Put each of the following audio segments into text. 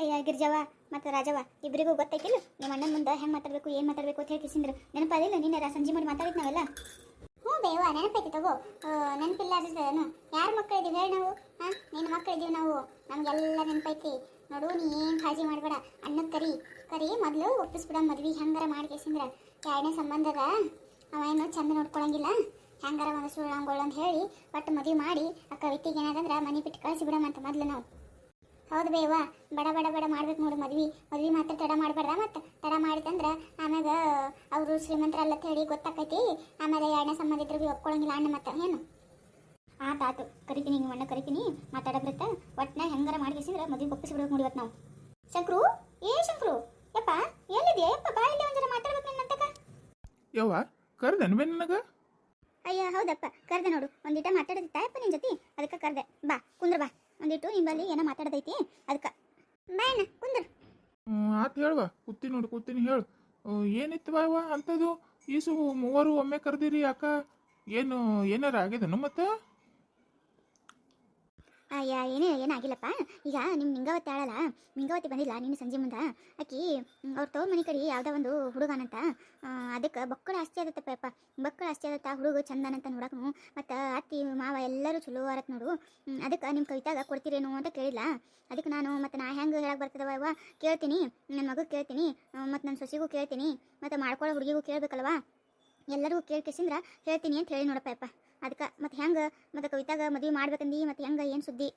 ಅಯ್ಯ, ಗಿರ್ಜವ್ವ, ಮತ್ತು ರಾಜವ್ವ ಇಬ್ಬರಿಗೂ ಗೊತ್ತೈತಿಲ್ಲ? ನಿಮ್ಮ ಅಣ್ಣನ ಮುಂದೆ ಹೆಂಗೆ ಮಾತಾಡಬೇಕು, ಏನು ಮಾತಾಡಬೇಕು ಅಂತ ಹೇಳಿ ಕಿಸಿಂದ್ರು ನೆನಪಾದಿಲ್ಲ ನಿನ್ನ ಸಂಜೆ ಮಾಡಿ ಮಾತಾಡಿದ್ ನಾವೆಲ್ಲ? ಹ್ಞೂ ಬೇವ ನೆನಪೈತಿ ತಗೋ. ನೆನಪಿಲ್ಲ ಅದನ್ನು ಯಾರ ಮಕ್ಕಳಿದ್ದೀವಿ ಹೇಳಿ ನಾವು? ಹಾಂ ನಿನ್ನ ಮಕ್ಕಳಿದ್ದೀವಿ ನಾವು. ನಮಗೆಲ್ಲ ನೆನಪೈತಿ. ನೋಡು, ನೀ ಏನು ಕಾಳಜಿ ಮಾಡಬೇಡ. ಅನ್ನ ಕರಿ. ಕರಿ, ಮೊದಲು ಒಪ್ಪಿಸ್ಬಿಡ ಮದ್ವೆ ಹೆಂಗಾರ ಮಾಡಿ ಕೇಸಿಂದ್ರ ಎರಡನೇ ಸಂಬಂಧದ ಅವ ಏನು ಚಂದ ನೋಡ್ಕೊಳಂಗಿಲ್ಲ. ಹೆಂಗಾರ ಒಂದು ಸುಳ್ಳಂಗೊಳ್ಳು ಅಂತ ಹೇಳಿ, ಒಟ್ಟು ಮದುವೆ ಮಾಡಿ ಆ ಕವಿತೆಗೆ ಏನಾದಂದ್ರೆ ಮನೆ ಬಿಟ್ಟು ಕಳಿಸಿ ಅಂತ ಮೊದಲು ನಾವು. ಹೌದು ಬೇವ ಬಡ ಬಡ ಬಡ ಮಾಡ್ಬೇಕು ನೋಡು ಮದ್ವಿ. ಮದ್ವಿ ಮಾತ್ರ ತಡ ಮಾಡಬೇಡ ಮತ್ತೆ? ತಡ ಮಾಡಿದಂದ್ರೆ ಆಮ್ಯಾಗ ಅವರು ಶ್ರೀಮಂತರಲ್ಲ ಅಲ್ಲ ಹೇಳಿ ಗೊತ್ತಾಕೈತಿ. ಆಮೇಲೆ ಎರಡನೇ ಸಂಬಂಧ ಇದ್ರು ಭೀ ಒಪ್ಕೊಳಂಗಿಲ್ಲ ಅಣ್ಣ ಮತ್ತೆ. ಏನು? ಆತಾತು ಕರಿತೀನಿ ಹಿಂಗೆ ಮಣ್ಣ ಕರಿತೀನಿ. ಮಾತಾಡಬ್ರತ್ತ ಒಟ್ನ ಹೆಂಗಾರ ಮಾಡ್ಕೇಸಿದ್ರೆ ಮದ್ವೆ ಒಪ್ಪಿಸ್ಬಿಡ್ಬೇಕು ನೋಡಿ ಇವತ್ತು ನಾವು. ಶಂಕ್ರು? ಏ ಶಂಕ್ರು? ಯಪ್ಪ ಎಲ್ಲಿದೆಯಾ? ಯಪ್ಪ ಬಾ ಇಲ್ಲಿ ಒಂದರ ಮಾತಾಡ್ಬೇಕು ನಿನ್ನಂತಕ ಯವ್ವ ಕರ್ದನ್ ಬೇ ನನಗ? ಅಯ್ಯ ಹೌದಪ್ಪ. ಕರ್ದೆ ನೋಡು. ಒಂದಿಟ ಮಾತಾಡೋದಿತ್ತಾಯಪ್ಪ ನಿನ್ನ ಜೊತೆ? ಅದಕ್ಕೆ ಕರ್ದೆ. ಬಾ ಕುಂದ್ರ ಬಾ. ಒಂದಿಟ್ಟು ನಿಂಬಲ್ಲಿ ಏನೋ ಮಾತಾಡದೈತಿ. ಅದಕ್ಕೆ ಬಾ ಅಣ್ಣ, ಕುಂದ್ರ. ಆತ್ ಹೇಳುವ. ಕೂತೀನಿ ನೋಡು, ಕೂತೀನಿ ಹೇಳು. ಏನಿತ್ತು ಬಾವ ಅಂಥದ್ದು ಈಸು ಮೂವರು ಒಮ್ಮೆ ಕರೆದಿರಿ ಅಕ್ಕ. ಏನು, ಏನಾರ ಆಗ್ಯದನು ಮತ್ತೆ? ಏನೇ, ಏನಾಗಿಲ್ಲಪ್ಪ? ಈಗ ನಿಮ್ಮ ಮಿಂಗಾವತಿ ಆಳಲ್ಲ? ಮಿಂಗಾವತಿ ಬಂದಿಲ್ಲ ನಿನ್ನ ಸಂಜೆ ಮುಂದೆ. ಆಕಿ ಅವ್ರ ತವ್ರ ಮನೆ ಕಡೆ ಯಾವುದೋ ಒಂದು ಹುಡುಗನಂತ. ಅದಕ್ಕೆ ಬಕ್ಕಳ ಆಸ್ತಿ ಆದತ್ತಪ್ಪ ಬಕ್ಕಳ ಆಸ್ತಿ ಆದತ್ತ ಹುಡುಗ ಚಂದನಂತ ನೋಡಕ್ನು. ಮತ್ತು ಅತ್ತಿ ಮಾವ ಎಲ್ಲರೂ ಚಲೋ ಆರತ್ ನೋಡು. ಅದಕ್ಕೆ ನಿಮ್ಮ ಕವಿತಾಗ ಕೊಡ್ತೀರೇನು ಅಂತ ಕೇಳಿಲ್ಲ. ಅದಕ್ಕೆ ನಾನು ಮತ್ತು ನಾ ಹೆಂಗೆ ಹೇಳಕ್ಕೆ ಬರ್ತದವ ಯವ್ವ ಕೇಳ್ತೀನಿ. ನನ್ನ ಮಗು ಕೇಳ್ತೀನಿ. ಮತ್ತು ನನ್ನ ಸೊಸಿಗೂ ಕೇಳ್ತೀನಿ. ಮತ್ತು ಮಾಡ್ಕೊಳ್ಳೋ ಹುಡುಗಿಗೂ ಕೇಳಬೇಕಲ್ವಾ? ಎಲ್ಲರಿಗೂ ಕೇಳ್ಕೇಸಿಂದ್ರ ಹೇಳ್ತೀನಿ ಅಂತ ಹೇಳಿ ನೋಡಪ್ಪ, ಯಪ್ಪ. ಅದಕ್ಕೆ ಮತ್ತು ಹೆಂಗೆ? ಮತ್ತು ಕವಿತಾಗ ಮದುವೆ ಮಾಡ್ಬೇಕಂದು ಮತ್ತು ಹೆಂಗೆ ಏನು ಸುದ್ದಿ?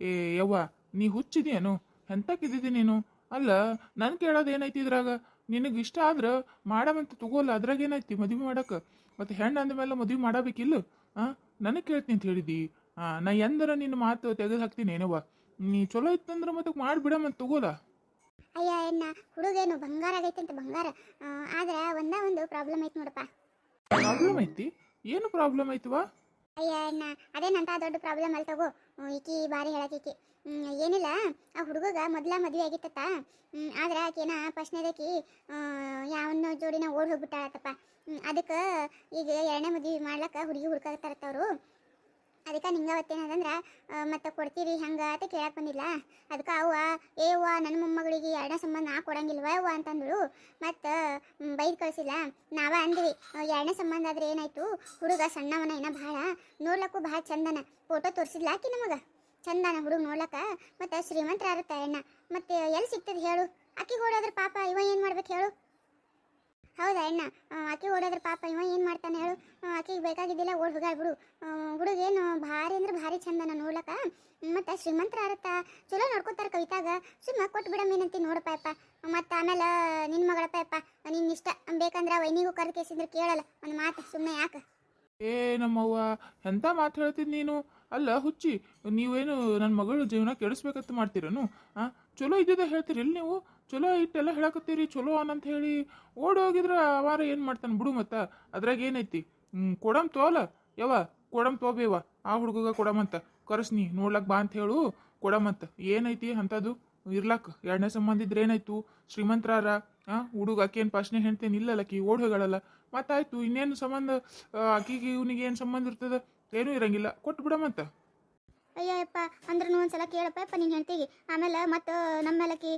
ಏ ಯವ್ವ ನೀ ಹುಚ್ಚಿದೇನು? ಎಂತಕ್ಕಿದ್ದಿ ನೀನು? ಅಲ್ಲ ನನ್ ಕೇಳೋದು ಏನೈತಿ ಇದ್ರಾಗ? ನಿನಗೆ ಇಷ್ಟ ಆದ್ರೆ ಮಾಡಮಂತ ತಗೋಲ್ಲ ಅದ್ರಾಗ ಏನೈತಿ ಮದುವೆ ಮಾಡಕ್ಕೆ ಮತ್ತೆ ಹೆಣ್ಣು ಅಂದಮೇಲೆ ಮದುವೆ ಮಾಡಬೇಕಿಲ್ಲ? ಆ ನನಗೆ ಕೇಳ್ತೀನಿ ಅಂತ ಹೇಳಿದಿ. ಆ ನಾ ಎಂದರ ನಿನ್ನ ಮಾತು ತೆಗೆದು ಹಾಕ್ತೀನಿ ಏನವ್ವ? ನೀ ಚಲೋ ಇತ್ತಂದ್ರೆ ಮತ್ತೆ ಮಾಡಿಬಿಡಮಂತ ತಗೋಲ್ಲ ಅಯ್ಯ ಎನ್ನ ಹುಡುಗೇನು ಬಂಗಾರ ಆಗೈತೆ ಅಂತ ಬಂಗಾರ. ಆದ್ರೆ ಒಂದ ಒಂದು ಪ್ರಾಬ್ಲಮ್ ಐತಿ ನೋಡಪ್ಪ. ಪ್ರಾಬ್ಲಮ್ ಐತಿ? ಏನು ಪ್ರಾಬ್ಲಮ್ ಐತವಾ ಅಯ್ಯಣ್ಣ ಅದೇನಂತ ದೊಡ್ಡ ಪ್ರಾಬ್ಲಮ್ ಅಲ್ಲಿ ತಗೋ. ಈಕಿ ಬಾರಿ ಹೇಳಕೀಕಿ ಏನಿಲ್ಲ, ಆ ಹುಡುಗಗ ಮೊದ್ಲ ಮದುವೆ ಆಗಿತ್ತತ್ತ. ಆದ್ರೆ ಆಕೇನ ಫಸ್ಟ್ನೇದಕಿ ಯಾವನ್ನ ಜೋಡಿನ ಓಡ್ ಹೋಗ್ಬಿಟ್ಟಾಳತ್ತಪ್ಪ. ಅದಕ್ಕೆ ಈಗ ಎರಡನೇ ಮದುವೆ ಮಾಡ್ಲಕ್ಕ ಹುಡುಗಿ ಹುಡ್ಕಾಕತ್ತಾರತ್ತ ಅವರು ನಿಂಗೆ ಅವತ್ತೇನದಂದ್ರೆ ಮತ್ತೆ ಕೊಡ್ತೀರಿ ಹಂಗೆ ಅಂತ ಕೇಳಕ್ಕೆ ಬಂದಿಲ್ಲ. ಅದಕ್ಕೆ ಅವ್ವ, ಏ ಅವ್ವ ನನ್ನ ಮೊಮ್ಮಗಳಿಗೆ ಎರಡನೇ ಸಂಬಂಧ ನಾ ಕೊಡಂಗಿಲ್ವ ಅವ್ವ? ಅಂತಂದಳು ಮತ್ತು ಬೈದು ಕಳಿಸಿಲ್ಲ. ನಾವ ಅಂದ್ವಿ ಎರಡನೇ ಸಂಬಂಧ ಆದ್ರೆ ಏನಾಯ್ತು? ಹುಡುಗ ಸಣ್ಣವನ ಏನ ಭಾಳ ನೋಡ್ಲಕ್ಕೂ ಭಾಳ ಚಂದನ. ಫೋಟೋ ತೋರಿಸಿಲ್ಲ ಆಕಿ ನಮಗೆ? ಚಂದನ ಹುಡುಗ ನೋಡ್ಲಕ್ಕ, ಮತ್ತು ಶ್ರೀಮಂತರ ಇರುತ್ತೆ ಅಣ್ಣ ಮತ್ತೆ ಎಲ್ಲಿ ಸಿಗ್ತದೆ ಹೇಳು? ಆಕಿ ಓಡೋದ್ರ ಪಾಪ ಇವ ಏನು ಮಾಡ್ಬೇಕು ಹೇಳು? ಹೌದಾ ಅಣ್ಣ? ಆಕೆ ಓಡೋದ್ರ ಪಾಪ ಇವ ಏನು ಮಾಡ್ತಾನೆ ಹೇಳು? ಆಕೆಗೆ ಬೇಕಾಗಿದ್ದಿಲ್ಲ ಓಡ್ ಹೋಗಾಳ್ ಬಿಡು ಹುಡುಗೇನು ಭಾರಿ ಅಂದ್ರೆ ಭಾರಿ ಚಂದನ ನೋಡ್ಲಕ್ಕ. ಮತ್ತು ಶ್ರೀಮಂತರ ಅರತ್ತ ಚಲೋ ನೋಡ್ಕೊತಾರ ಕವಿತಾಗ. ಸುಮ್ಮ ಕೊಟ್ಟು ಬಿಡಮೇನಂತಿ ನೋಡಪ್ಪ ಅಪ್ಪ ಮತ್ತು ಆಮೇಲೆ ನಿನ್ನ ಮಗಳಪ್ಪ ಅಪ್ಪ ನಿನ್ನ ಇಷ್ಟ. ಬೇಕಂದ್ರೆ ವೈನಿಗೂ ಕರೆದು ಕೇಸಿದ್ರೆ ಕೇಳಲ್ಲ. ಒಂದು ಮಾತು ಸುಮ್ಮನೆ ಯಾಕೆ? ಏ, ನಮ್ಮವ್ವ, ಎಂತ ಮಾತು ಹೇಳ್ತಿದ್ ನೀನು? ಅಲ್ಲ, ಹುಚ್ಚಿ, ನೀವೇನು ನನ್ನ ಮಗಳು ಜೀವನ ಕೆಡಿಸ್ಬೇಕಂತ ಮಾಡ್ತೀರೇನು? ಚಲೋ ಇದ್ದಿದ್ದ ಹೇಳ್ತೀರಿಲ್ಲ ನೀವು? ಚಲೋ ಇಟ್ಟೆಲ್ಲ ಹೇಳಕತ್ತೀರಿ, ಚಲೋ ಅನ್ನಂತ ಹೇಳಿ. ಓಡಿ ಹೋಗಿದ್ರ ಅವಾರ ಏನು ಮಾಡ್ತಾನೆ ಬಿಡು ಮತ್ತೆ. ಅದ್ರಾಗ ಏನೈತಿ? ಕೊಡಮ್ ತೋಲ. ಯವ ಕೊಡಮ್ ತೋಬೇವ. ಆ ಹುಡುಗಗ ಕೊಡಮಂತ ಕರೆಸ್ನಿ ನೋಡ್ಲಕ್ ಬಾ ಅಂತ ಹೇಳು. ಕೊಡಮಂತ ಏನೈತಿ ಅಂಥದ್ದು ಇರ್ಲಕ್. ಎರಡನೇ ಸಂಬಂಧ ಇದ್ರೆ ಏನಾಯ್ತು? ಶ್ರೀಮಂತರಾರ, ಆ, ಹುಡುಗ ಆಕೇನು ಪ್ರಶ್ನೆ ಹೆಣ್ತೇನೆ ಇಲ್ಲಲ್ಲ ಆಕಿ, ಓಡ್ ಹೋಗಳಲ್ಲ ಮತ್ತಾಯ್ತು, ಇನ್ನೇನು ಸಂಬಂಧ? ಆಕಿಗೆ ಇವನಿಗೆ ಏನು ಸಂಬಂಧ ಇರ್ತದ? ಏನೂ ಇರಂಗಿಲ್ಲ. ಕೊಟ್ಟು ಬಿಡಮಂತ ಅಯ್ಯಪ್ಪ ಅಂದ್ರೂ ಒಂದ್ಸಲ ಕೇಳಪ್ಪ ಯಪ್ಪ ನೀನು ಹೆಂಡ್ತಿಗೆ. ಆಮೇಲೆ ಮತ್ತು ನಮ್ಮ ಮೇಲಕಿ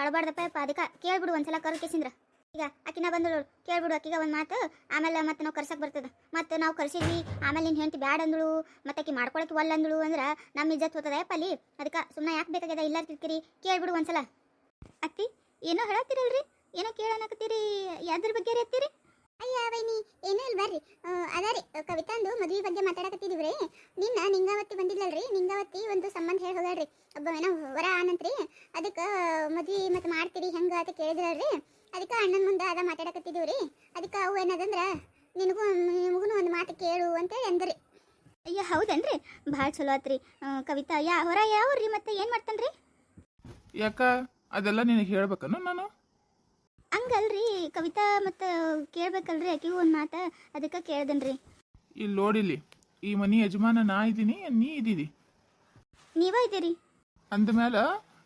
ಅಳಬಾರ್ದಪ್ಪ ಯಪ್ಪ ಅದಕ್ಕೆ ಕೇಳ್ಬಿಡು ಒಂದ್ಸಲ ಕರ್ಕೇಸಿಂದ್ರ ಈಗ ಆಕಿನ ಬಂದಳು ಕೇಳ್ಬಿಡು ಆಕಿಗ ಒಂದು ಮಾತು. ಆಮೇಲೆ ಮತ್ತೆ ನಾವು ಕರ್ಸಕ್ಕೆ ಬರ್ತದೆ. ಮತ್ತು ನಾವು ಕರ್ಸಿದ್ವಿ, ಆಮೇಲೆ ನಿನ್ನ ಹೆಂಡ್ತಿ ಬ್ಯಾಡ ಅಂದಳು, ಮತ್ತೆ ಆಕಿ ಮಾಡ್ಕೊಳಕ್ಕೆ ಒಲ್ಲ ಅಂದಳು ಅಂದ್ರೆ ನಮ್ಮ ಇಜ್ಜತ್ ಹೋತದ ಯಪ್ಪ ಅಲ್ಲಿ. ಅದಕ್ಕೆ ಸುಮ್ಮನೆ ಯಾಕೆ ಬೇಕಾಗ್ಯದ ಇಲ್ಲ ತಿಳ್ಕಿರಿ, ಕೇಳ್ಬಿಡು ಒಂದ್ಸಲ. ಅಕ್ಕಿ ಏನೋ ಹೇಳತ್ತೀರಲ್ರಿ? ಏನೋ ಕೇಳೋಣಕತ್ತೀರಿ ಯಾವ್ದ್ರ ಬಗ್ಗೆ ರೀ ಅಯ್ಯ ವೈನಿ ಏನೂ ಇಲ್ಲ ಬರ್ರಿ ಅದಾರಿ ರೀ ಕವಿತಾಂದು ಮದುವೆ ಬಗ್ಗೆ ಮಾತಾಡಕತ್ತಿದೀವ್ರಿ. ನಿನ್ನ ನಿಂಗಾವತಿ ಬಂದಿಲ್ಲಲ್ರಿ? ನಿಂಗಾವತಿ ಒಂದು ಸಂಬಂಧ ಹೇಳಿ ಹೋಗ್ಯಾಳ್ರಿ. ಒಬ್ಬ ಏನೋ ವರ ಆನಂತ್ರಿ. ಅದಕ್ಕೆ ಮದ್ವಿ ಮತ್ತೆ ಮಾಡ್ತೀರಿ ಹೆಂಗ ಅಂತ ಕೇಳಿದ್ರಲ್ರಿ. ಅದಕ್ಕೆ ಅಣ್ಣನ ಮುಂದೆ ಅದ ಮಾತಾಡಕತ್ತಿದೀವ್ರಿ. ಅದಕ್ಕೆ ಅವು ಏನದಂದ್ರ ನಿನಗೂ ನಿಮಗೂ ಒಂದು ಮಾತು ಕೇಳು ಅಂತೇಳಿ ಅಂದ್ರಿ. ಅಯ್ಯ ಹೌದನ್ರಿ? ಭಾಳ ಚಲೋ ಆತ್ರಿ. ಕವಿತಾ ಯಾ ಹೊರ ಯಾವ್ರಿ ಮತ್ತೆ ಏನು ಮಾಡ್ತಾನ್ರಿ? ಯಾಕ ಅದೆಲ್ಲ ನಿನಗೆ ಹೇಳ್ಬೇಕನು ನಾನು? ಹಂಗಲ್ರಿ ಕವಿತಾ ಮತ್ತು ಕೇಳ್ಬೇಕಲ್ರಿ ಆಕಿ ಒಂದು ಮಾತು ಅದಕ್ಕೆ ಕೇಳ್ದನ್ರಿ. ಇಲ್ಲಿ ನೋಡಿಲಿ ಈ ಮನಿ ಯಜಮಾನ ನಾ ಇದ್ದೀನಿ ನೀ ಇದ್ದೀರಿ ನೀವ ಇದ್ದೀರಿ? ಅಂದಮೇಲೆ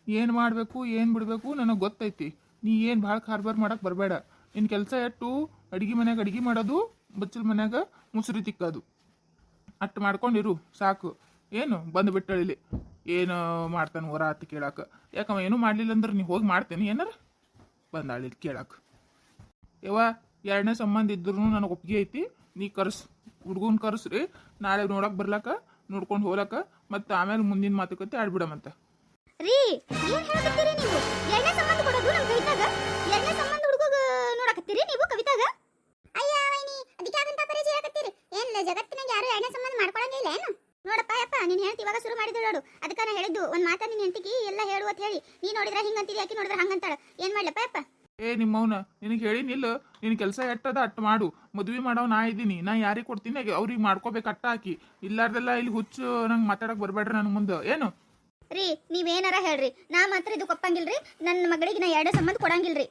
ಏನು ಮಾಡಬೇಕು ಏನು ಬಿಡಬೇಕು ನನಗೆ ಗೊತ್ತೈತಿ. ನೀ ಏನು ಭಾಳ ಕಾರ್ಬಾರ್ ಮಾಡಕ್ಕೆ ಬರಬೇಡ. ನಿನ್ನ ಕೆಲಸ ಎಟ್ಟು ಅಡಿಗೆ ಮನ್ಯಾಗ ಅಡಿಗೆ ಮಾಡೋದು ಬಚ್ಚಲ ಮನ್ಯಾಗ ಮುಸುರಿ ತಿಕ್ಕೋದು. ಅಟ್ಟು ಮಾಡ್ಕೊಂಡಿರು ಸಾಕು. ಏನು ಬಂದು ಬಿಟ್ಟಳಿಲಿ. ಏನು ಮಾಡ್ತಾನೆ ಹೊರ ಆತು ಕೇಳಾಕ. ಯಾಕಮ್ಮ ಏನೂ ಮಾಡಲಿಲ್ಲ ಅಂದ್ರೆ ನೀ ಹೋಗಿ ಮಾಡ್ತೇನೆ ಏನಾರ? ಬಂದಾಳಿ ಕೇಳಕ್ಕೆ. ಯವ್ವ, ಎರಡನೇ ಸಂಬಂಧ ಇದ್ರೂ ನನಗೆ ಒಪ್ಪಿಗೆ ಐತಿ. ನೀ ಕರ್ಸ್, ಹುಡ್ಗನ್ ಕರ್ಸ್ರಿ, ನಾಳೆ ನೋಡಕ್ಕೆ ಬರ್ಲಾಕ ನೋಡ್ಕೊಂಡು ಹೋಗ್ಲಾಕ ಮತ್ತು ಆಮೇಲೆ ಮುಂದಿನ ಮಾತುಕತೆ ಆಡ್ಬಿಡಮಂತ. ರೀ, ಏನ್ ಹೇಳಕತ್ತೀರಿ ನೀವು? ಎರಡನೇ ಸಂಬಂಧ ಕೊಡೋದು ನಮ್ ಕವಿತಾಗ? ಎರಡನೇ ಸಂಬಂಧ ಹುಡುಗ ನೋಡಕತ್ತೀರಿ ನೀವು ಕವಿತಾಗ? ಅಯ್ಯ, ವೈನಿ ಅದಕ್ಕೆ ಯಾಕಂತ ಪರಿಚಯ ಹೇಳಕತ್ತೀರಿ? ಏನ್ ಜಗತ್ತಿನಾಗ ಯಾರು ಎರಡನೇ ಸಂಬಂಧ ಮಾಡ್ಕೊಳಂಗಿಲ್ಲ ಏನು? ನೋಡಪ್ಪ ಯಪ್ಪ ನೀನ್ ಹೇಳ್ತಿ ಇವಾಗ ಶುರು ಮಾಡಿದ್ರು ನೋಡು. ಅದಕ್ಕ ನಾ ಹೇಳಿದ್ದು ಒಂದ್ ಮಾತಾ ನಿನ್ ಹೆಂಡತಿಗೆ ಎಲ್ಲ ಹೇಳು ಅಂತ ಹೇಳಿ. ನೀ ನೋಡಿದ್ರ ಹಿಂಗಂತೀರಿ ಯಾಕೆ ನೋಡಿದ್ರೆ ಹಂಗಂತಾಳ ಏನ್ ಮಾಡ್ಲಪ್ಪ ಯಪ್ಪ ಏ ನಿಮ್ಮವನ ನಿನಗೆ ಹೇಳಿನಿಲ್ಲ ನಿನ್ ಕೆಲಸ ಎಟ್ಟದ ಅಟ್ ಮಾಡು. ಮದುವೆ ಮಾಡೋ ನಾ ಇದ್ದೀನಿ. ನಾ ಯಾರಿಗೆ ಕೊಡ್ತೀನಿ? ಅವ್ರಿಗೆ ಮಾಡ್ಕೋಬೇಕು ಅಟ್ಟ ಹಾಕಿ. ಇಲ್ಲಾರ್ದೆಲ್ಲ ಇಲ್ಲಿ ಹುಚ್ಚು ನಂಗೆ ಮಾತಾಡಕ್ ಬರಬೇಡ್ರಿ ನನ್ನ ಮುಂದೆ. ಏನು? ರೀ ನೀವೇನಾರ ಹೇಳ್ರಿ. ನಾ ಮಾತ್ರ ಇದು ಕೊಪ್ಪಂಗಿಲ್ರಿ. ನನ್ನ ಮಗಳಿಗೆ ನಾ ಎರಡೇ ಸಂಬಂಧ ಕೊಡಂಗಿಲ್ರಿ.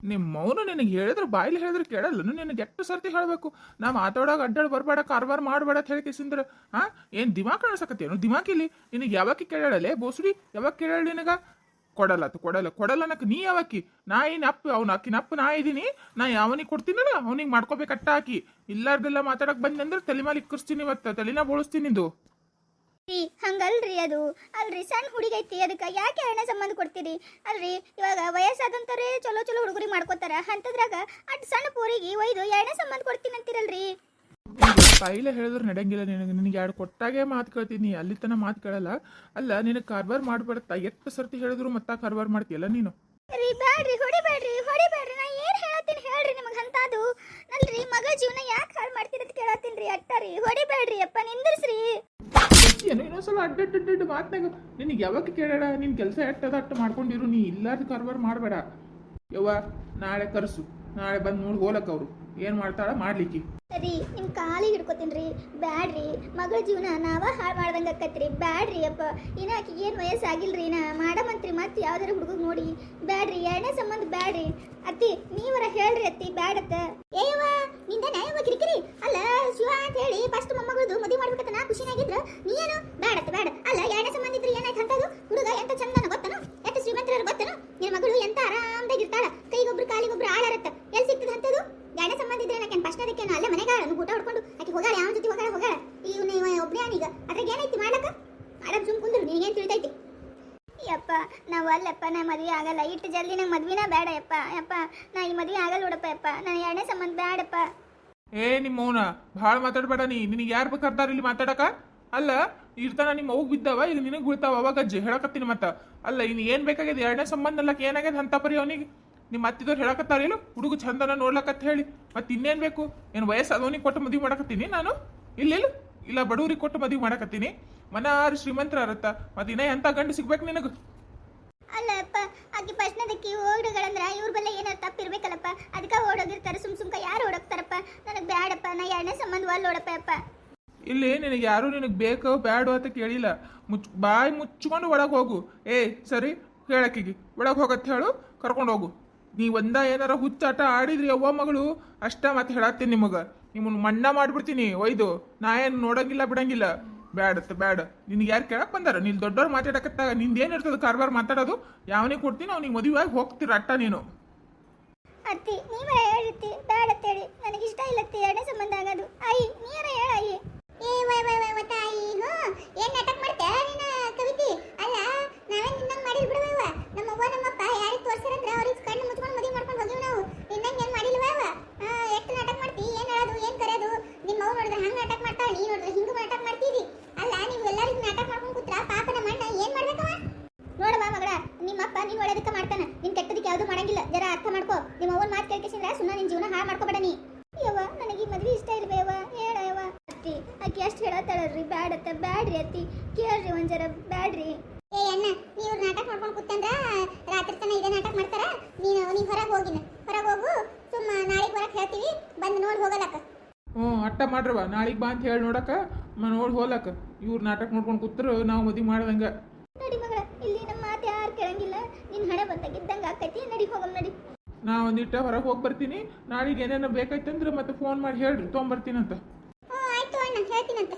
ನಿಮ್ಮ ಮೌನ ನಿನಗೆ ಹೇಳಿದ್ರೆ ಬಾಯಿಲಿ ಹೇಳಿದ್ರೆ ಕೇಳಲ್ಲ. ನಿನಗೆ ಎಷ್ಟು ಸರ್ತಿ ಹೇಳಬೇಕು? ನಾ ಮಾತಾಡೋಕೆ ಅಡ್ಡಾಡ್ ಬರಬೇಡ ಕಾರ್ಬಾರ್ ಮಾಡಬೇಡ ಅಂತ ಹೇಳಿ ಕಿಸಿಂದ್ರೆ ಹಾಂ ಏನು ದಿಮಾಕ್ ಕಾಣಿಸಕತ್ತೇನು ದಿಮಾಕಿಲಿ ನಿನಗೆ ಯಾವಾಗ ಕೇಳಲೇ ಬೋಸುಡಿ ಯಾವಾಗ ಕೇಳಲ್ಲ ನಿನಗ? ಕೊಡಲ್ಲ ಅದು ಕೊಡಲ್ಲ. ಕೊಡಲ್ಲ ಅನ್ನಕ್ಕೆ ನೀ ಯಾವಾಕಿ ನಾ ಏನು ಅಪ್ಪ, ಅವ್ನ ಅಕ್ಕಿನ ಅಪ್ಪ, ನಾ ಇದ್ದೀನಿ ನಾ ಯಾವನಿಗೆ ಕೊಡ್ತೀನಲ್ಲ, ಅವ್ನಿಗೆ ಮಾಡ್ಕೋಬೇಕು ಅಟ್ಟ ಹಾಕಿ. ಇಲ್ಲಾರ್ದೆಲ್ಲ ಮಾತಾಡಕ್ ಬಂದೆ ಅಂದ್ರೆ ತಲೆ ಮೇಲೆ ಇವತ್ತು ಮತ್ತೆ ತಲೆನ ಬೋಳಿಸ್ತೀನಿ ಇದು ರೀ ಹಂಗಲ್ರಿ ಅದು. ಅಲ್ರಿ ಸಣ್ಣ ಹುಡುಗಿ ಐತಿ ಅದಕ್ಕೆ ಯಾಕೆ ಎರಡನೇ ಸಂಬಂಧ ಕೊಡ್ತೀರಿ? ಅಲ್ರಿ ಇವಾಗ ವಯಸ್ಸಾದಂಥವ್ರೇ ಚಲೋ ಚಲೋ ಹುಡುಗರಿಗೆ ಮಾಡ್ಕೋತಾರ. ಅಂತದ್ರಾಗ ಅಟ್ ಸಣ್ಣ ಪೂರಿಗೆ ಒಯ್ದು ಎರಡನೇ ಸಂಬಂಧ ಕೊಡ್ತೀನಿ ಅಂತೀರಲ್ರಿ? ಕೈಲೇ ಹೇಳಿದ್ರು ನಡೆಯಂಗಿಲ್ಲ ನಿನಗೆ ನಿನಗೆ ಎರಡು ಕೊಟ್ಟಾಗೆ ಮಾತು ಕೇಳ್ತೀನಿ ಅಲ್ಲಿ ತನಕ ಮಾತು ಕೇಳಲ್ಲ. ಅಲ್ಲ ನಿನಗೆ ಕಾರ್ಬಾರ್ ಮಾಡ್ಬೇಡತ್ತ? ಎಷ್ಟು ಸರ್ತಿ ಹೇಳಿದ್ರು ಮತ್ತೆ ಕಾರ್ಬಾರ್ ಮಾಡ್ತೀಯಲ್ಲ ನೀನು? ರೀ ಬ್ಯಾಡ್ರಿ ಹೊಡಿಬೇಡ್ರಿ ಹೊಡಿಬೇಡ್ರಿ. ನಾ ಏನು ಹೇಳತ್ತೀನಿ ಹೇಳ್ರಿ ನಿಮಗೆ ಅಂತಾದು ಅಲ್ರಿ ಮಗ ಜೀವನ ಯಾಕೆ ಹಾಳು ಮಾಡ್ತೀರಿ ಅಂತ ಕೇಳತ್ತೀನಿ ರೀ ಅಟ್ಟರಿ ಹೊಡಿಬೇಡ್ರಿ ಅಪ್ಪ ನಿಂದ್ರಿಸ್ರಿ. ಏನೋ? ಅಡ್ಡ ಅಡ್ಡ ಮಾತನಾಗ, ನಿನಗೆ ಯಾವಾಗ ಕೇಳೋಣ ನಿನ್ನ ಕೆಲಸ ಎಟ್ಟದ ಅಟ್ಟು ಮಾಡ್ಕೊಂಡಿರು, ನೀ ಇಲ್ಲಾರ್ದು ಕಾರ್ಬಾರ್ ಮಾಡಬೇಡ. ಯವ್ವ, ನಾಳೆ ಕರ್ಸು. ನಾಳೆ ಬಂದು ನೋಡಿ ಹೋಲಕ್ ಅವರು. ಏನು ಮಾಡ್ತಾಳ? ಮಾಡ್ಲಿಕ್ಕೆ. ಸರಿ ನಿಮ್ಮ ಕಾಲಿಗೆ ಹಿಡ್ಕೊತೀನಿ ಬ್ಯಾಡ್ರಿ, ಮಗಳ ಜೀವನ ನಾವ ಹಾಳ್ ಮಾಡ್ದಂಗೆ ಅಕ್ಕತ್ರಿ ಬ್ಯಾಡ್ರಿ ಅಪ್ಪ, ಇನ್ನ ಆಕಿಗೆ ಏನು ವಯಸ್ಸಾಗಿಲ್ರಿ ನಾ ಮಾಡಮಂತ್ರಿ ಮತ್ತೆ ಯಾವ್ದಾರ ಹುಡುಗ ನೋಡಿ. ಬ್ಯಾಡ್ರಿ, ಎರಡನೇ ಸಂಬಂಧ ಬ್ಯಾಡ್ರಿ. ಅತ್ತಿ, ನೀವರ ಹೇಳ್ರಿ ಅತ್ತಿ, ಬ್ಯಾಡತ್ತ. ಏಯವ್ವ, ನಿಂದ ನ್ಯಾಯವ ಕಿರಿಕಿರಿ. ಅಲ್ಲ, ಶಿವ ಅಂತ ಹೇಳಿ ಫಸ್ಟ್ ಮೊಮ್ಮಗಳದು ಮದುವೆ ಮಾಡ್ಬೇಕಂತ ನಾ ಖುಷಿನಾಗಿದ್ರ ನೀನು ಬ್ಯಾಡತ್ತ, ಬ್ಯಾಡ. ಅಲ್ಲ, ಎರಡನೇ ಸಂಬಂಧ ಇದ್ರೆ ಏನಾಯ್ತು ಅಂತದು? ಹುಡುಗ ಎಂತ ಚಂದನ ಗೊತ್ತನು? ಎಷ್ಟು ಶ್ರೀಮಂತರ ಗೊತ್ತನು? ನಿನ್ನ ಮಗಳು ಎಂತ ಆರಾಮದಾಗಿರ್ತಾಳ ಕೈಗೊಬ್ರು, ಕಾಲಿಗೊಬ್ರು ಆಳಾರತ್ತ ಎಲ್ಲಿ ಸಿಗ್ತದ ಅಂತದು ಎರಡನೇ ಸಂಬಂಧ ಇದ್ರೆ ನಾಕೇನು ಫಸ್ಟ್ ಅದಕ್ಕೆ ಅಲ್ಲೇ ಮನೆಗೆ ಊಟ ಹೊಡ್ಕೊಂಡು ಆಕೆ ಹೋಗಾಳ ಯಾವ ಜೊತೆ ಹೋಗಾಳ ಹೋಗಾಳ ಇವನು ಇವ ಒಬ್ಬನೇ ಅವನೀಗ ಅದ್ರಾಗ ಏನೈತಿ ಮಾಡ್ಲಕ್ಕ ಆರಾಮ್ ಸುಮ್ ಕುಂದ್ರು ನಿನಗೇನು ತಿಳಿತೈತಿ ಯಪ್ಪ ನಾವು ಅಲ್ಲಪ್ಪ ನಾ ಮದ್ವೆ ಆಗಲ್ಲ. ಇಟ್ಟು ಜಲ್ದಿ ನಂಗೆ ಮದ್ವಿನ ಬೇಡ ಯಪ್ಪ ಯಪ್ಪ ನಾ ಈ ಮದ್ವೆ ಆಗಲ್ಲ ನೋಡಪ್ಪ ಯಪ್ಪ. ನಾನು ಎರಡನೇ ಸಂಬಂಧ ಬೇಡಪ್ಪ ಏ, ನಿಮ್ಮ ಮೌನ ಭಾಳ ಮಾತಾಡಬೇಡ ನೀ. ನಿನಗೆ ಯಾರು ಬೇಕಾರ್ದಾರ ಇಲ್ಲಿ ಮಾತಾಡಕ? ಅಲ್ಲ ಇರ್ತಾನ ನಿಮ್ಮ ಅವ್ಗೆ ಬಿದ್ದಾವ, ಇಲ್ಲಿ ನಿನಗೆ ಬೀಳ್ತಾವ. ಅವಾಗ ಅಜ್ಜಿ ಹೇಳಕತ್ತೀನಿ ಮತ್ತ. ಅಲ್ಲ ಇನ್ನು ಏನು ಬೇಕಾಗಿದೆ? ಎರಡನೇ ಸಂಬಂಧ ಅಲ್ಲಕ್ಕೆ ಏನಾಗ್ಯದ ಅಂತ ಪರಿ ಅವನಿಗೆ. ನಿಮ್ಮ ಅತ್ತಿದವ್ರು ಹೇಳಕತ್ತಾರಿಲ್ಲ ಹುಡುಗ ಚಂದನ ನೋಡ್ಲಕತ್ತ ಹೇಳಿ. ಮತ್ತೆ ಇನ್ನೇನು ಬೇಕು? ಏನು ವಯಸ್ಸಾದವನಿಗೆ ಕೊಟ್ಟು ಮದುವೆ ಮಾಡಕತ್ತೀನಿ ನಾನು? ಇಲ್ಲಿಲ್ಲ ಇಲ್ಲ. ಬಡವರಿಗೆ ಕೊಟ್ಟು ಮದುವೆ ಮಾಡಕತ್ತೀನಿ. ಮನಾರು ಶ್ರೀಮಂತರ ಅರತ್ತ ಮತ್ತೆ ಇನ್ನ ಎಂತ ಗಂಡು ಸಿಗ್ಬೇಕು ನಿನಗೆ? ಅಲ್ಲಪ್ಪ ಆಕೆ ಫಸ್ಟ್ನದಕ್ಕೆ ಓಡುಗಳಂದ್ರ ಇವ್ರ ಬಲ್ಲ ಏನಾರು ತಪ್ಪಿರ್ಬೇಕಲ್ಲಪ್ಪ. ಅದಕ್ಕೆ ಓಡೋಗಿರ್ತಾರೆ, ಸುಮ್ ಸುಮ್ಕ ಯಾರು ಓಡೋಗ್ತಾರಪ್ಪ? ನನಗೆ ಬೇಡಪ್ಪ ನಾ ಎರಡನೇ ಸಂಬಂಧ ಅಲ್ಲಿ ಓಡಪ್ಪ ಇಲ್ಲಿ ನಿನಗೆ ಯಾರು ನಿನಗೆ ಬೇಕೋ ಬ್ಯಾಡೋ ಅಂತ ಕೇಳಿಲ್ಲ. ಮುಚ್, ಬಾಯಿ ಮುಚ್ಕೊಂಡು ಒಳಗೆ ಹೋಗು. ಏ, ಸರಿ, ಹೇಳಕ್ಕಿಗಿ. ಒಳಗೆ ಹೋಗತ್ತೆ ಹೇಳು, ಕರ್ಕೊಂಡು ಹೋಗು. ನೀ ಒಂದ ಏನಾರ ಹುಚ್ಚಾಟ ಆಡಿದ್ರಿ ಅವ್ವ ಮಗಳು, ಅಷ್ಟ ಮತ್ತೆ ಹೇಳತ್ತೀನಿ ನಿಮಗೆ. ನಿಮ್ಮನ್ನು ಮಣ್ಣ ಮಾಡ್ಬಿಡ್ತೀನಿ, ಒಯ್ದು. ನಾ ಏನು ನೋಡಂಗಿಲ್ಲ, ಬಿಡಂಗಿಲ್ಲ. ಬ್ಯಾಡತ್ತ ಬ್ಯಾಡ. ನಿನ್ಗೆ ಯಾರು ಕೇಳಕ್ ಬಂದಾರ? ನೀನು ದೊಡ್ಡವ್ರು ಮಾತಾಡಕತ್ತಾಗ ನಿಂದು ಇರ್ತದ? ಕಾರ್ಬಾರ್ ಮಾತಾಡೋದು? ಯಾವನೇ ಕೊಡ್ತೀನಿ, ಅವ್ನಿಗೆ ಮದುವೆ ಆಗಿ ಹೋಗ್ತೀರ ಅಟ್ಟ ನೀನು. ಅತ್ತಿ, ನೀವೇ ಹೇಳಿರ್ತಿ ಹೇಳಿ. ನನಗೆ ಇಷ್ಟ ಇಲ್ಲತ್ತಿ ಎರಡನೇ ಸಂಬಂಧ ಆಗೋದು. ಅಯ್ಯ ನೀರ ಹೇಳ ಅಯ್ಯ ಏ, ವೈ ವೈ ವೈ ಅಯ್ಯ ಹ್ಞೂ ಏನ್ ನಾಟಕ ಮಾಡ್ತೆ ನಿನ್ನ ಕವಿತಿ ಅಲ್ಲ ನಾವೇ ನಿನ್ನಂಗ್ ಮಾಡಿಲ್ ಬಿಡುವವ ನಮ್ಮ ಅವ್ವ ನಮ್ಮಪ್ಪ ಯಾರಿಗೆ ತೋರ್ಸಾರಂದ್ರ ಅವ್ರಿಗೆ ಕಣ್ಣು ಮುಚ್ಕೊಂಡು ಮದುವೆ ಮಾಡ್ಕೊಂಡು ಹೋಗಿವ್ ನಾವು ನಿನ್ನಂಗ್ ಏನ್ ಮಾಡಿಲ್ವವ ಎಷ್ಟು ನಾಟಕ ಮಾಡ್ತಿ ಏನ್ ಹೇಳೋದು ಏನ್ ಕರೆಯೋದು ನಿಮ್ಮ ಅವ್ವ ನೋಡಿದ್ರೆ ಹಂಗ್ ನಾಟಕ ಮಾಡ್ತಾಳ ನೀ ನೋಡಿದ್ರೆ ಹಿಂಗ್ ನಾಟಕ ಮಾಡ್ತೀರಿ ಅಲ್ಲ ನೀವು ಎಲ್ಲರಿಗೂ ನಾಟಕ ಮಾಡ್ಕೊಂಡು ಕೂತ್ರ ಪಾಪ ನಮ್ಮ ಅಣ್ಣ ಏನ್ ಮಾಡ್ಬೇಕವ ನೋಡಮ್ಮ ಮಗಳ ನಿಮ್ಮಪ್ಪ ನೀನ್ ಒಳ್ಳೇದಕ್ಕೆ ಮಾಡ್ತಾನ ನಿನ್ ಕೆಟ್ಟದಕ್ಕೆ ಯಾವ್ದು ಮಾಡಂಗಿಲ್ಲ ಜರ ಅರ್ಥ ಮಾಡ್ಕೋ ಕೇಳ್ಕೇಸಿಂದ್ರ ಸುಮ್ಮನೆ ನಿನ್ ಜೀವನ ಹಾಳು ಮಾಡ್ಕೋಬೇಡ ನೀ. ಯವ್ವ ನನಗೆ ಈ ಮದುವೆ ಇಷ್ಟ ಇಲ್ವೇ ಯವ್ವ? ಹೇಳ ಯವ್ವ. ಅತ್ತಿ ಆಕೆ ಎಷ್ಟು ಹೇಳತ್ತಾಳಲ್ರಿ. ಬ್ಯಾಡತ್ತ ಬ್ಯಾಡ್ರಿ ಅತ್ತಿ. ಕೇಳ್ರಿ ಒಂಜರ ಜರ ಬ್ಯಾಡ್ರಿ. ಏ ಅಣ್ಣ ನೀವು ನಾಟಕ ಮಾಡ್ಕೊಂಡು ಕೂತಂದ್ರ ರಾತ್ರಿ ತನ ಇದೇ ನಾಟಕ ಮಾಡ್ತಾರ? ನೀನು ನೀವು ಹೊರಗೆ ಹೋಗಿನ ಹೊರಗೆ ಹೋಗು. ಸುಮ್ಮ ನಾಳೆಗೆ ಬರಕ್ ಹೇಳ್ತೀವಿ. ಬಂದು ನೋಡಿ ಹೋಗಲಕ್ಕ. ಹ್ಞೂ ಅಟ್ಟ ಮಾಡ್ರವ ನಾಳೆಗೆ ಬಾ ಅಂತ ಹೇಳಿ ನೋಡಕ್ಕ. ನೋಡಿ ಹೋಲಕ್ಕ ಇವ್ರು ನಾಟಕ ನೋಡ್ಕೊಂಡು ಕೂತ್ರು ನಾವು ಮದುವೆ ಮಾಡ್ದಂಗೆ. ನಡಿ ಮಗಳ ಇಲ್ಲಿ ನಮ್ಮ ಮಾತು ಯಾರು ಕೇಳಂಗಿಲ್ಲ. ನಿನ್ ಹಣೆ ಬಂದಾಗಿದ್ದಂಗ ಆಕೈತಿ ನಡಿ ಹೋಗಮ್ ನಡಿ. ನಾ ಒಂದಿಟ್ಟ ಹೊರಗೆ ಹೋಗಿ ಬರ್ತೀನಿ. ನಾಳೆಗೆ ಏನೇನೋ ಬೇಕಾಯ್ತಂದ್ರೆ ಮತ್ತೆ ಫೋನ್ ಮಾಡಿ ಹೇಳ್ರಿ ತೊಗೊಂಬರ್ತೀನಂತ ಹ್ಞೂ ಆಯ್ತು ಅಣ್ಣ ಹೇಳ್ತೀನಂತ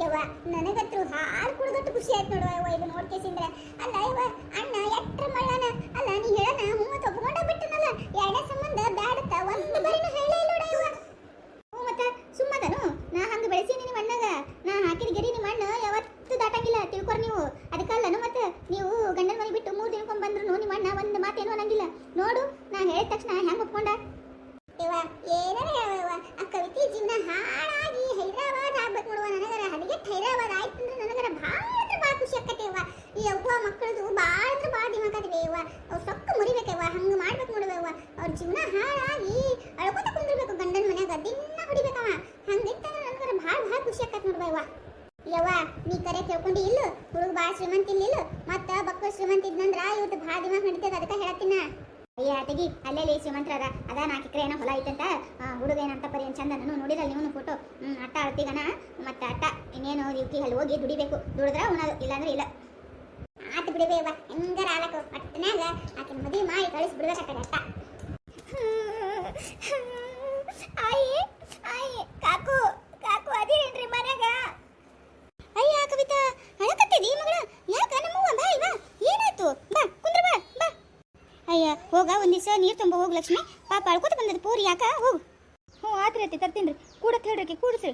ಯವ್ವ, ನನಗಂತೂ ಹಾಲು ಕುಡ್ದಟ್ಟು ಖುಷಿ ಆಯ್ತು ನೋಡುವ ಯವ್ವ, ಇದು ನೋಡ್ಕೇಸಿಂದ್ರ ಅಲ್ಲ ಯವ್ವ, ಅಣ್ಣ, ಎಟ್ರ ಮಳ್ಳನ ಅಲ್ಲ ನೀ ಹೇಳನ ಮೂವತ್ತು ಒಪ್ಕೊಂಡ ಬಿಟ್ಟನಲ್ಲ ಎರಡನೇ ಸಂಬಂಧ ಬ್ಯಾಡತ್ತ ಒಂದು ಬರಿನೂ ಹೇಳೇ ಇಲ್ಲ ನೋಡ ಯವ್ವ ಹ್ಞೂ ಮತ್ತ ಸುಮ್ಮದನು ನಾ ಹಂಗ ಬೆಳೆಸೀನಿ ನಿಮ್ಮ ಅಣ್ಣಗ ನಾ ಹಾಕಿದ ಗೆರಿ ನಿಮ್ಮ ಅಣ್ಣ ಯಾವತ್ತೂ ದಾಟಂಗಿಲ್ಲ ತಿಳ್ಕೊರ್ ನೀವು ಅದಕ್ಕಲ್ಲನು ನೋಡು ನಾ ಹೇಳಿದ ತಕ್ಷಣ ಹೆಂಗ್ ಒಪ್ಕೊಂಡ ಇವ ಏನಾರ ಹೇಳವ ಆ ಕವಿತೆ ಜೀವನ ಹಾಳಾಗಿ ಹೈದರಾಬಾದ್ ಆಗ್ಬೇಕು ನೋಡುವ ನನಗರ ಹಡಿಗೆಟ್ ಹೈದರಾಬಾದ್ ಆಯ್ತು ಅಂದ್ರೆ ನನಗರ ಭಾಳ ಅಂದ್ರೆ ಭಾಳ ಖುಷಿ ಆಕತಿ ಇವ ಈ ಅವ್ವ ಮಕ್ಕಳದು ಭಾಳ ಅಂದ್ರೆ ಭಾಳ ದಿಮಾಕತಿವೆ ಇವ ಅವ್ ಸೊಕ್ಕ ಮುರಿಬೇಕವ್ವ ಹಂಗ ಮಾಡ್ಬೇಕು ನೋಡುವ ಅವ್ರ ಜೀವನ ಹಾಳಾಗಿ ಅಳ್ಕೊತ ಕುಂದಿರ್ಬೇಕು ಗಂಡನ ಮನ್ಯಾಗ ದಿನ ಹೊಡಿಬೇಕವ ಹಂಗಿತ್ತಂದ್ರೆ ನನಗರ ಭಾಳ ಭಾಳ ಖುಷಿ ಆಕತ್ ನೋಡುವ ಇವ ಯವ್ವ ನೀ ಕರೆ ಕೇಳ್ಕೊಂಡು ಇಲ್ಲ ಹುಡುಗ ಭಾಳ ಶ್ರೀಮಂತ ಇಲ್ಲ ಮತ್ತ ಬಕ್ಕ ಶ್ರೀಮಂತ ಇದ್ನಂದ್ರ ಇವತ್ತು ಭಾಳ ದಿಮಾಗ್ ನಡೀತದ ಅದಕ್ಕೆ ಹೇಳತ್ತಿನ? ಅಯ್ಯ, ತೆಗಿ, ಅಲ್ಲೆಲ್ಲಿ ಶ್ರೀಮಂತರ ಅದ ನಾಲ್ಕು ಎಕರೆ ಏನೋ ಹೊಲ ಐತಂತ? ಹುಡುಗ ಏನಂತ ಪರಿ, ಏನ್ ಚಂದ ನಾನು ನೋಡಿರಲ್ಲ ನೀವು ಫೋಟೋ ಹ್ಞೂ ಅಟ್ಟ ಅಳ್ತಿಗನ ಮತ್ತೆ ಅಟ್ಟ, ಇನ್ನೇನು ಇವಕ್ಕೆ ಅಲ್ಲಿ ಹೋಗಿ ದುಡಿಬೇಕು. ದುಡಿದ್ರ ಉಣದು ಇಲ್ಲಾಂದ್ರೆ ಇಲ್ಲ. ಆತು ಬಿಡಬೇವ, ಹೆಂಗಾರ ಆಲಕ ಪಟ್ಟನ್ಯಾಗ ಆಕಿನ ಮದುವೆ ಮಾಡಿ ಕಳಿಸಿ ಬಿಡ್ಬೇಕಾಗ್ತದೆ ಅಟ್ಟ ಆಯಿ ಆಯಿ ಕಾಕು ಕಾಕು ಅದೇನ್ರಿ ಮನ್ಯಾಗ ಅಯ್ಯ ಕವಿತಾ ಅಳಕತ್ತಿದಿ ಮಗಳ ಯಾಕ ನಮ್ಮವ್ವ ಬಾ ಇವ ಏನಾಯ್ತು ಬಾ ಕುಂದ್ರ ಬಾ ಬಾ ಅಯ್ಯ ಹೋಗ ಒಂದ್ ದಿವಸ ನೀರು ತುಂಬ ಹೋಗು ಲಕ್ಷ್ಮಿ ಪಾಪ ಅಳ್ಕೊತ ಬಂದದ ಪೂರಿ ಯಾಕ ಹೋಗು ಹ್ಞೂ ಆತ್ರಿ ಅತ್ತಿ ತರ್ತೀನಿ ರೀ ಕೂಡತ್ ಹೇಳ್ರಿ ಕೂಡಿಸ್ರಿ